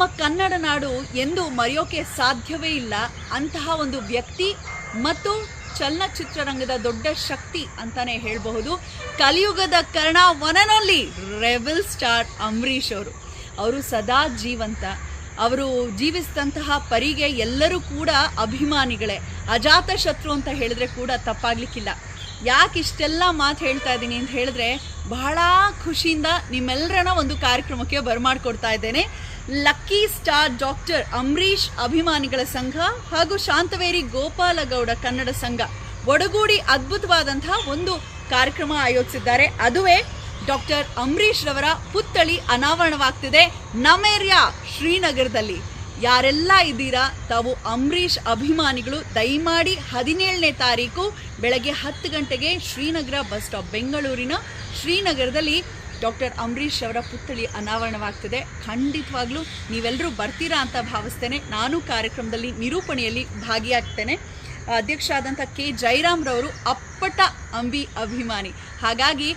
ಒಂದು ಮರೆಯೋಕೆ ಸಾಧ್ಯವೇ ಇಲ್ಲ. ಅಂತಹ ಒಂದು ವ್ಯಕ್ತಿ ಮತ್ತು ಚಲನಚಿತ್ರರಂಗದ ದೊಡ್ಡ ಶಕ್ತಿ ಅಂತಾನೆ ಹೇಳಬಹುದು. ಕಲಿಯುಗದ ಕರ್ಣ ಒನನಲ್ಲಿ ರೆಬಲ್ ಸ್ಟಾರ್ ಅಂಬರೀಷ್ ಅವರು. ಅವರು ಸದಾ ಜೀವಂತ. ಅವರು ಜೀವಿಸಿದಂತಹ ಪರಿಗೆ ಎಲ್ಲರೂ ಕೂಡ ಅಭಿಮಾನಿಗಳೇ. ಅಜಾತ ಶತ್ರು ಅಂತ ಹೇಳಿದ್ರೆ ಕೂಡ ತಪ್ಪಾಗ್ಲಿಕ್ಕಿಲ್ಲ. ಯಾಕೆ ಇಷ್ಟೆಲ್ಲ ಮಾತು ಹೇಳ್ತಾ ಇದ್ದೀನಿ ಅಂತ ಹೇಳಿದ್ರೆ ಬಹಳ ಖುಷಿಯಿಂದ ನಿಮ್ಮೆಲ್ಲರನ್ನ ಒಂದು ಕಾರ್ಯಕ್ರಮಕ್ಕೆ ಬರಮಾಡ್ಕೊಡ್ತಾ ಇದ್ದೇನೆ. ಲಕ್ಕಿ ಸ್ಟಾರ್ ಡಾಕ್ಟರ್ ಅಂಬರೀಷ್ ಅಭಿಮಾನಿಗಳ ಸಂಘ ಹಾಗೂ ಶಾಂತವೇರಿ ಗೋಪಾಲಗೌಡ ಕನ್ನಡ ಸಂಘ ಒಡಗೂಡಿ ಅದ್ಭುತವಾದಂತಹ ಒಂದು ಕಾರ್ಯಕ್ರಮ ಆಯೋಜಿಸಿದ್ದಾರೆ. ಅದುವೇ ಡಾಕ್ಟರ್ ಅಂಬರೀಷ್ ರವರ ಪುತ್ಥಳಿ ಅನಾವರಣವಾಗ್ತಿದೆ. ನಮೇರ್ಯಾ ಶ್ರೀನಗರದಲ್ಲಿ. ಯಾರೆಲ್ಲ ಇದ್ದೀರಾ? ತಾವು ಅಂಬರೀಷ್ ಅಭಿಮಾನಿಗಳು. ದಯಮಾಡಿ ಹದಿನೇಳನೇ ತಾರೀಕು ಬೆಳಗ್ಗೆ ಹತ್ತು ಗಂಟೆಗೆ ಶ್ರೀನಗರ ಬಸ್ ಸ್ಟಾಪ್, ಬೆಂಗಳೂರಿನ ಶ್ರೀನಗರದಲ್ಲಿ ಡಾಕ್ಟರ್ ಅಂಬರೀಷ್ ಅವರ ಪುತ್ಥಳಿ ಅನಾವರಣವಾಗ್ತದೆ. ಖಂಡಿತವಾಗ್ಲೂ ನೀವೆಲ್ಲರೂ ಬರ್ತೀರಾ ಅಂತ ಭಾವಿಸ್ತೇನೆ. ನಾನು ಕಾರ್ಯಕ್ರಮದಲ್ಲಿ ನಿರೂಪಣೆಯಲ್ಲಿ ಭಾಗಿಯಾಗ್ತೇನೆ. ಅಧ್ಯಕ್ಷ ಆದಂಥ ಕೆ. ಜೈರಾಮ್ ರವರು ಅಪ್ಪಟ ಅಂಬಿ ಅಭಿಮಾನಿ. ಹಾಗಾಗಿ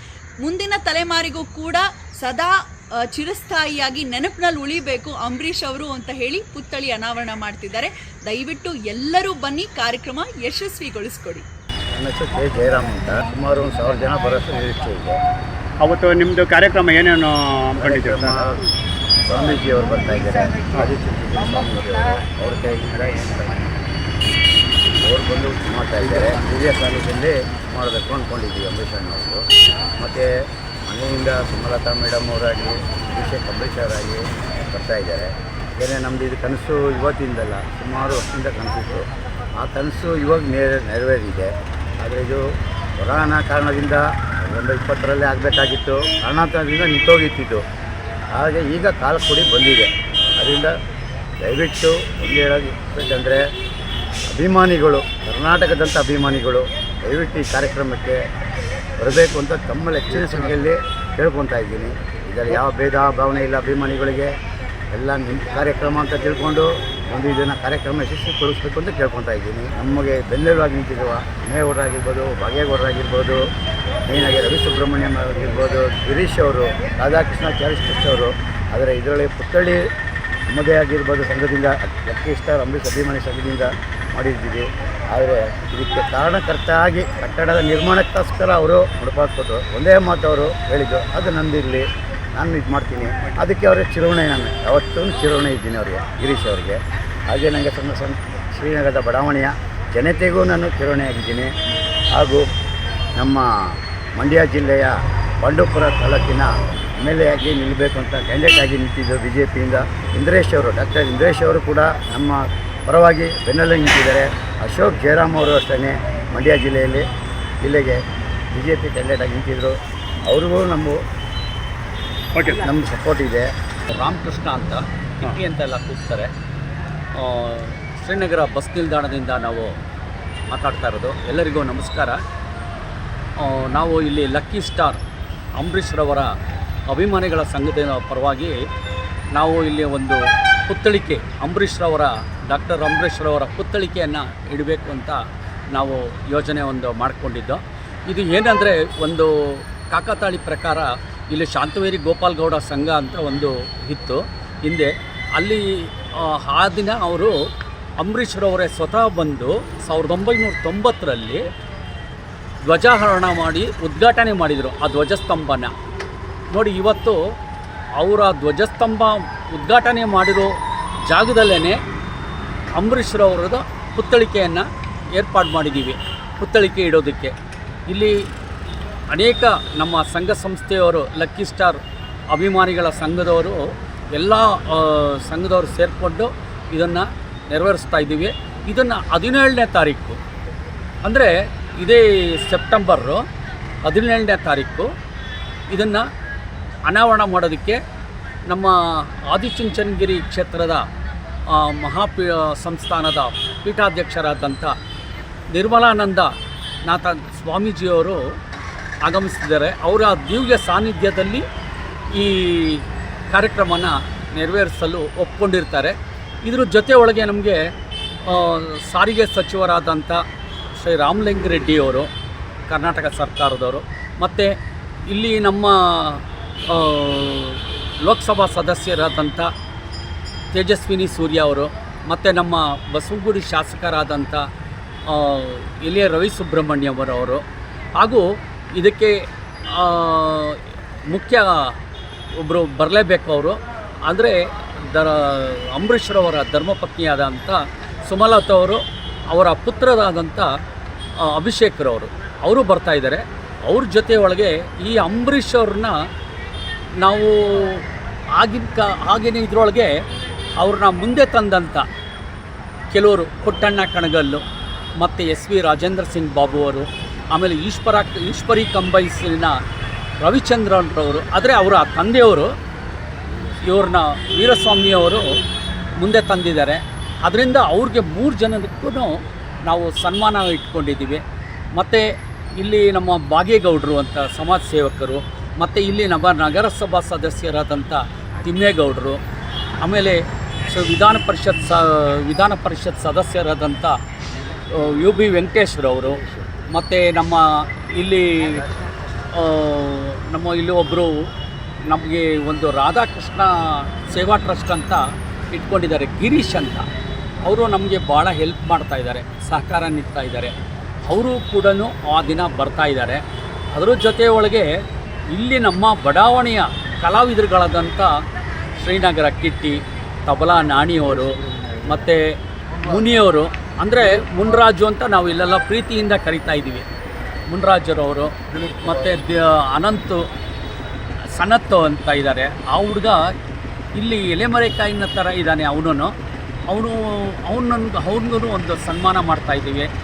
ಮುಂದಿನ ತಲೆಮಾರಿಗೂ ಕೂಡ ಸದಾ ಚಿರಸ್ಥಾಯಿಯಾಗಿ ನೆನಪಿನಲ್ಲಿ ಉಳಿಬೇಕು ಅಂಬರೀಷ್ ಅವರು ಅಂತ ಹೇಳಿ ಪುತ್ಥಳಿ ಅನಾವರಣ ಮಾಡ್ತಿದ್ದಾರೆ. ದಯವಿಟ್ಟು ಎಲ್ಲರೂ ಬನ್ನಿ, ಕಾರ್ಯಕ್ರಮ ಯಶಸ್ವಿಗೊಳಿಸ್ಕೊಡಿ. ನನ್ನ ಹೆಸರು ಜಯರಾಮ್ ಅಂತ. ಸುಮಾರು ಒಂದು ಸಾವಿರ ಜನ ಬರೋಷ್ಟು ನಿರೀಕ್ಷೆ ಇದೆ ಅವತ್ತು ನಿಮ್ಮದು ಕಾರ್ಯಕ್ರಮ ಏನೇನು ಅಂದ್ಕೊಂಡಿದ್ದೀವಿ ಸರ್? ಸರ್ ಸ್ವಾಮೀಜಿಯವರು ಬರ್ತಾ ಇದ್ದಾರೆ. ಅವ್ರ. ಕೈಯಿಂದ ಅವ್ರು ಬಂದು ಮಾಡ್ತಾ ಇದ್ದಾರೆ. ಹಿರಿಯ ಕಾಲೇಜಲ್ಲಿ ಮಾಡಬೇಕು ಅಂದ್ಕೊಂಡಿದ್ದೀವಿ ಅಂಬರೀಷ್ ಅಣ್ಣವರು ಮತ್ತು ಮನೆಯಿಂದ ಸುಮಲತಾ ಮೇಡಮ್ ಅವರಾಗಿ ಅಭಿಷೇಕ್ ಅಂಬರೀಷ್ ಅವರಾಗಿ ಬರ್ತಾ ಇದ್ದಾರೆ. ಏನೇ ನಮ್ಮದು ಇದು ಕನಸು ಇವತ್ತಿಂದಲ್ಲ, ಸುಮಾರು ವರ್ಷದಿಂದ ಕನಸಿತ್ತು. ಆ ಕನಸು ಇವಾಗ ನೇರ ನೆರವೇರಿದೆ. ಆದರೆ ಇದು ಕೊರೋನಾ ಕಾರಣದಿಂದ ಒಂದು ಇಪ್ಪತ್ತರಲ್ಲೇ ಆಗಬೇಕಾಗಿತ್ತು. ಕಾರಣಾಂತರದಿಂದ ನಿಂತೋಗಿತ್ತಿತ್ತು. ಹಾಗೆ ಈಗ ಕಾಲ ಕೂಡಿ ಬಂದಿದೆ. ಅದರಿಂದ ದಯವಿಟ್ಟು ಒಂದು ಹೇಳೋದು ಬೇಕಂದರೆ ಅಭಿಮಾನಿಗಳು, ಕರ್ನಾಟಕದಂಥ ಅಭಿಮಾನಿಗಳು, ದಯವಿಟ್ಟು ಈ ಕಾರ್ಯಕ್ರಮಕ್ಕೆ ಬರಬೇಕು ಅಂತ ತಮ್ಮ ಹೆಚ್ಚಿನ ಸಂಖ್ಯೆಯಲ್ಲಿ ಕೇಳ್ಕೊತಾ ಇದ್ದೀನಿ. ಇದರಲ್ಲಿ ಯಾವ ಭೇದ ಭಾವನೆ ಇಲ್ಲ ಅಭಿಮಾನಿಗಳಿಗೆ. ಎಲ್ಲ ನಿಮ್ಮ ಕಾರ್ಯಕ್ರಮ ಅಂತ ತಿಳ್ಕೊಂಡು ಒಂದು ಇದನ್ನು ಕಾರ್ಯಕ್ರಮ ಯಶಸ್ವಿಗೊಳಿಸ್ಬೇಕು ಅಂತ ಕೇಳ್ಕೊತಾ ಇದ್ದೀನಿ. ನಮಗೆ ಬೆನ್ನೆಲುವಾಗಿ ನಿಂತಿರುವ ಮನೆಯವರಾಗಿರ್ಬೋದು ಭಾಗ್ಯಗೌಡರಾಗಿರ್ಬೋದು ಮೇಯ್ನಾಗಿ ರವಿ ಸುಬ್ರಹ್ಮಣ್ಯಂ ಆಗಿರ್ಬೋದು, ಗಿರೀಶ್ ಅವರು, ರಾಧಾಕೃಷ್ಣ ಚಾರಿಸ್ ಅವರು, ಆದರೆ ಇದರಲ್ಲಿ ಪುತ್ಥಳಿ ನಮ್ಮದೇ ಆಗಿರ್ಬೋದು ಸಂಘದಿಂದ ಲಕ್ಕಿ ಸ್ಟಾರ್ ಅಂಬರೀಷ್ ಅಭಿಮಾನಿ ಸಂಘದಿಂದ ಮಾಡಿದ್ದೀವಿ. ಆದರೆ ಇದಕ್ಕೆ ಕಾರಣಕರ್ತ ಆಗಿ ಕಟ್ಟಡದ ನಿರ್ಮಾಣಕ್ಕೋಸ್ಕರ ಅವರು ಮುಡುಪಾಕ್ಕೊಟ್ರು ಒಂದೇ ಮಾತು ಅವರು ಹೇಳಿದ್ದು, ಅದು ನಂದಿರಲಿ, ನಾನು ಇದು ಮಾಡ್ತೀನಿ. ಅದಕ್ಕೆ ಅವರಿಗೆ ಚಿರುವಣೆ ನಾನು. ಯಾವತ್ತೂ ಚಿರುವಣೆ ಇದ್ದೀನಿ ಅವರಿಗೆ, ಗಿರೀಶ್ ಅವರಿಗೆ. ಹಾಗೆ ನನಗೆ ಸಣ್ಣ ಸಣ್ಣ ಶ್ರೀನಗರದ ಬಡಾವಣೆಯ ಜನತೆಗೂ ನಾನು ಚಿರುವಣೆಯಾಗಿದ್ದೀನಿ ಹಾಗೂ ನಮ್ಮ ಮಂಡ್ಯ ಜಿಲ್ಲೆಯ ಬಂಡೂಪುರ ತಾಲೂಕಿನ ಎಂ ಎಲ್ ಎ ಆಗಿ ನಿಲ್ಲಬೇಕು ಅಂತ ಕ್ಯಾಂಡಿಡೇಟ್ ಆಗಿ ನಿಂತಿದ್ದು ಬಿ ಜೆ ಪಿಯಿಂದ ಇಂದ್ರೇಶ್ ಅವರು ಡಾಕ್ಟರ್ ಇಂದ್ರೇಶ್ ಅವರು ಕೂಡ ನಮ್ಮ ಪರವಾಗಿ ಬೆನ್ನಲ್ಲೇ ನಿಂತಿದ್ದಾರೆ. ಅಶೋಕ್ ಜಯರಾಮ್ ಅವರು ಅಷ್ಟೇ ಮಂಡ್ಯ ಜಿಲ್ಲೆಯಲ್ಲಿ ಜಿಲ್ಲೆಗೆ ಬಿ ಜೆ ಪಿ ಕ್ಯಾಂಡಿಡೇಟ್ ಆಗಿ ನಿಂತಿದ್ದರು ಅವ್ರಿಗೂ ನಮ್ಮ ಓಕೆ ನಮ್ಮ ಸಪೋರ್ಟ್ ಇದೆ. ರಾಮಕೃಷ್ಣ ಅಂತ ಕಿಟ್ಟಿ ಅಂತೆಲ್ಲ ಕೂಗ್ತಾರೆ. ಶ್ರೀನಗರ ಬಸ್ ನಿಲ್ದಾಣದಿಂದ ನಾವು ಮಾತಾಡ್ತಾ ಇರೋದು. ಎಲ್ಲರಿಗೂ ನಮಸ್ಕಾರ. ನಾವು ಇಲ್ಲಿ ಲಕ್ಕಿ ಸ್ಟಾರ್ ಅಂಬರೀಷ್ರವರ ಅಭಿಮಾನಿಗಳ ಸಂಘದ ಪರವಾಗಿ ನಾವು ಇಲ್ಲಿ ಒಂದು ಪುತ್ತಳಿಕೆ ಅಂಬರೀಷ್ರವರ ಡಾಕ್ಟರ್ ಅಂಬರೀಷ್ರವರ ಪುತ್ತಳಿಕೆಯನ್ನು ಇಡಬೇಕು ಅಂತ ನಾವು ಯೋಜನೆ ಒಂದು ಮಾಡಿಕೊಂಡಿದ್ದು. ಇದು ಏನಂದರೆ ಒಂದು ಕಾಕತಾಳಿ ಪ್ರಕಾರ ಇಲ್ಲಿ ಶಾಂತವೇರಿ ಗೋಪಾಲ್ಗೌಡ ಸಂಘ ಅಂತ ಒಂದು ಇತ್ತು. ಹಿಂದೆ ಅಲ್ಲಿ ಆ, ದಿನ ಅವರು ಅಂಬರೀಷ್ರವರೇ ಸ್ವತಃ ಬಂದು ಸಾವಿರದ ಒಂಬೈನೂರ ತೊಂಬತ್ತರಲ್ಲಿ ಧ್ವಜಾರೋಹಣ ಮಾಡಿ ಉದ್ಘಾಟನೆ ಮಾಡಿದರು ಆ ಧ್ವಜಸ್ತಂಭನ. ನೋಡಿ, ಇವತ್ತು ಅವರ ಧ್ವಜಸ್ತಂಭ ಉದ್ಘಾಟನೆ ಮಾಡಿರೋ ಜಾಗದಲ್ಲೇ ಅಂಬರೀಷ್ರವರದ ಪುತ್ತಳಿಕೆಯನ್ನು ಏರ್ಪಾಡು ಮಾಡಿದ್ದೀವಿ ಪುತ್ತಳಿಕೆ ಇಡೋದಕ್ಕೆ. ಇಲ್ಲಿ ಅನೇಕ ನಮ್ಮ ಸಂಘ ಸಂಸ್ಥೆಯವರು, ಲಕ್ಕಿ ಸ್ಟಾರ್ ಅಭಿಮಾನಿಗಳ ಸಂಘದವರು, ಎಲ್ಲ ಸಂಘದವರು ಸೇರಿಕೊಂಡು ಇದನ್ನು ನೆರವೇರಿಸ್ತಾ ಇದ್ದೀವಿ. ಇದನ್ನು ಹದಿನೇಳನೇ ತಾರೀಕು. ಅಂದರೆ ಇದೇ ಸೆಪ್ಟೆಂಬರು ಹದಿನೇಳನೇ ತಾರೀಕು. ಇದನ್ನು ಅನಾವರಣ ಮಾಡೋದಕ್ಕೆ ನಮ್ಮ ಆದಿಚುಂಚನಗಿರಿ ಕ್ಷೇತ್ರದ ಮಹಾಪೀ ಸಂಸ್ಥಾನದ ಪೀಠಾಧ್ಯಕ್ಷರಾದಂಥ ನಿರ್ಮಲಾನಂದ ನಾಥ ಸ್ವಾಮೀಜಿಯವರು ಆಗಮಿಸಿದ್ದಾರೆ. ಅವರ ದಿವ್ಯ ಸಾನ್ನಿಧ್ಯದಲ್ಲಿ ಈ ಕಾರ್ಯಕ್ರಮನ ನೆರವೇರಿಸಲು ಒಪ್ಕೊಂಡಿರ್ತಾರೆ. ಇದ್ರ ಜೊತೆ ಒಳಗೆ ನಮಗೆ ಸಾರಿಗೆ ಸಚಿವರಾದಂಥ ಶ್ರೀ ರಾಮಲಿಂಗ ರೆಡ್ಡಿಯವರು ಕರ್ನಾಟಕ ಸರ್ಕಾರದವರು, ಮತ್ತು ಇಲ್ಲಿ ನಮ್ಮ ಲೋಕಸಭಾ ಸದಸ್ಯರಾದಂಥ ತೇಜಸ್ವಿನಿ ಸೂರ್ಯ ಅವರು, ಮತ್ತು ನಮ್ಮ ಬಸವಗುಡಿ ಶಾಸಕರಾದಂಥ ಎಲೆಯ ರವಿ ಸುಬ್ರಹ್ಮಣ್ಯವರವರು ಹಾಗೂ ಇದಕ್ಕೆ ಮುಖ್ಯ ಒಬ್ಬರು ಬರಲೇಬೇಕು ಅವರು, ಅಂದರೆ ದರ ಅಂಬರೀಷ್ರವರ ಧರ್ಮಪತ್ನಿಯಾದಂಥ ಸುಮಲತಾ ಅವರು, ಅವರ ಪುತ್ರರಾದಂಥ ಆ, ಅಭಿಷೇಕ್ರವರು ಅವರು. ಬರ್ತಾ ಇದ್ದಾರೆ. ಅವ್ರ ಜೊತೆ ಒಳಗೆ ಈ ಅಂಬರೀಷ್ ಅವ್ರನ್ನ ನಾವು ಆಗಿನ ಕ ಆಗಿನ ಇದರೊಳಗೆ ಅವ್ರನ್ನ ಮುಂದೆ ತಂದಂಥ ಕೆಲವರು ಪುಟ್ಟಣ್ಣ ಕಣಗಲ್ಲು ಮತ್ತು ಎಸ್ ವಿ ರಾಜೇಂದ್ರ ಸಿಂಗ್ ಬಾಬು ಅವರು ಆಮೇಲೆ ಈಶ್ವರ ಈಶ್ವರಿ ಕಂಬೈಸಿನ ರವಿಚಂದ್ರನ್ರವರು ಆದರೆ ಅವರ ತಂದೆಯವರು ಇವ್ರನ್ನ ವೀರಸ್ವಾಮಿಯವರು ಮುಂದೆ ತಂದಿದ್ದಾರೆ. ಅದರಿಂದ ಅವ್ರಿಗೆ ಮೂರು ಜನಕ್ಕೂ ನಾವು ಸನ್ಮಾನ ಇಟ್ಕೊಂಡಿದ್ದೀವಿ. ಮತ್ತು ಇಲ್ಲಿ ನಮ್ಮ ಬಾಗೇಗೌಡರು ಅಂತ ಸಮಾಜ ಸೇವಕರು, ಮತ್ತು ಇಲ್ಲಿ ನಮ್ಮ ನಗರಸಭಾ ಸದಸ್ಯರಾದಂಥ ತಿಮ್ಮೇಗೌಡರು, ಆಮೇಲೆ ಸ ವಿಧಾನ ಪರಿಷತ್ ಸ, ವಿಧಾನ ಪರಿಷತ್ ಸದಸ್ಯರಾದಂಥ ಯು ಬಿ ವೆಂಕಟೇಶ್ವರವರು ಮತ್ತು ನಮ್ಮ ಇಲ್ಲಿ ನಮ್ಮ ಇಲ್ಲಿ ಒಬ್ಬರು ನಮಗೆ ಒಂದು ರಾಧಾಕೃಷ್ಣ ಸೇವಾ ಟ್ರಸ್ಟ್ ಅಂತ ಇಟ್ಕೊಂಡಿದ್ದಾರೆ, ಗಿರೀಶ್ ಅಂತ. ಅವರು ನಮಗೆ ಭಾಳ ಹೆಲ್ಪ್ ಮಾಡ್ತಾ ಇದ್ದಾರೆ, ಸಹಕಾರ ನೀಡ್ತಾ ಇದ್ದಾರೆ. ಅವರು ಕೂಡ ಆ ದಿನ ಬರ್ತಾ ಇದ್ದಾರೆ. ಅದರ ಜೊತೆ ಒಳಗೆ ಇಲ್ಲಿ ನಮ್ಮ ಬಡಾವಣೆಯ ಕಲಾವಿದರುಗಳಾದಂಥ ಶ್ರೀನಗರ ಕಿಟ್ಟಿ, ತಬಲಾ ನಾಣಿಯವರು ಮತ್ತು ಮುನಿಯವರು, ಅಂದರೆ ಮುನ್ರಾಜು ಅಂತ ನಾವು ಇಲ್ಲೆಲ್ಲ ಪ್ರೀತಿಯಿಂದ ಕರಿತಾ ಇದ್ದೀವಿ. ಮುನ್ರಾಜರವರು ಮತ್ತು ದ ಅನಂತು, ಸನತ್ತು ಅಂತ ಇದ್ದಾರೆ. ಆ ಹುಡುಗ ಇಲ್ಲಿ ಎಲೆಮರೆಕಾಯಿನ ಥರ ಇದ್ದಾನೆ ಅವನು ಅವನು ಅವನನ್ನು ಅವ್ನಿಗೂ ಒಂದು ಸನ್ಮಾನ ಮಾಡ್ತಾ ಇದ್ದೀವಿ.